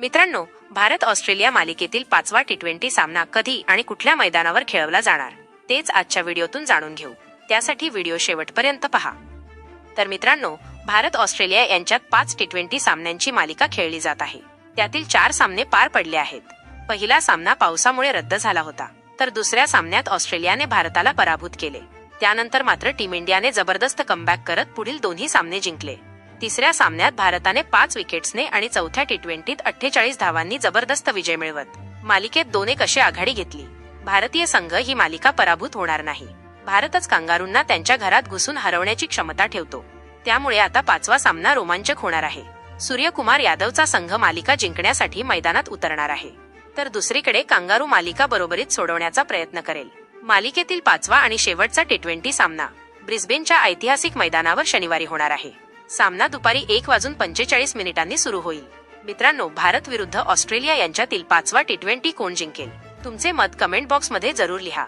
मित्रांनो भारत ऑस्ट्रेलिया मालिकेतील पाचवा टी ट्वेंटी सामना कधी आणि कुठल्या मैदानावर खेळवला जाणार? तेच आजच्या व्हिडिओतून जाणून घेऊ. त्यासाठी व्हिडिओ शेवटपर्यंत पहा. तर मित्रांनो भारत ऑस्ट्रेलिया यांच्यात पाच टी ट्वेंटी सामन्यांची मालिका खेळली जात आहे. त्यातील चार सामने पार पडले आहेत. पहिला सामना पावसामुळे रद्द झाला होता. तर दुसऱ्या सामन्यात ऑस्ट्रेलियाने भारताला पराभूत केले. त्यानंतर मात्र टीम इंडियाने जबरदस्त कमबॅक करत पुढील दोन्ही सामने जिंकले. तिसऱ्या सामन्यात भारताने पाच विकेट्सने आणि चौथ्या टी ट्वेंटीत अठ्ठेचाळीस धावांनी जबरदस्त विजय मिळवत. मालिकेत दोन एक अशी आघाडी घेतली? भारतीय संघ ही मालिका पराभूत होणार नाही. भारतच कांगारूंना त्यांच्या घरात घुसून हरवण्याची क्षमता ठेवतो. त्यामुळे आता पाचवा सामना रोमांचक होणार आहे. सूर्यकुमार यादवचा संघ मालिका जिंकण्यासाठी मैदानात उतरणार आहे. तर दुसरीकडे कांगारू मालिका बरोबरीत सोडवण्याचा प्रयत्न करेल. मालिकेतील पाचवा आणि शेवटचा टी ट्वेंटी सामना ब्रिस्बेनच्या ऐतिहासिक मैदानावर शनिवारी होणार आहे. सामना दुपारी एक वाजून पंचेचाळीस मिनिटांनी सुरू होईल. मित्रांनो भारत विरुद्ध ऑस्ट्रेलिया यांच्यातील पाचवा टी ट्वेंटी कोण जिंकेल? तुमचे मत कमेंट बॉक्समध्ये जरूर लिहा.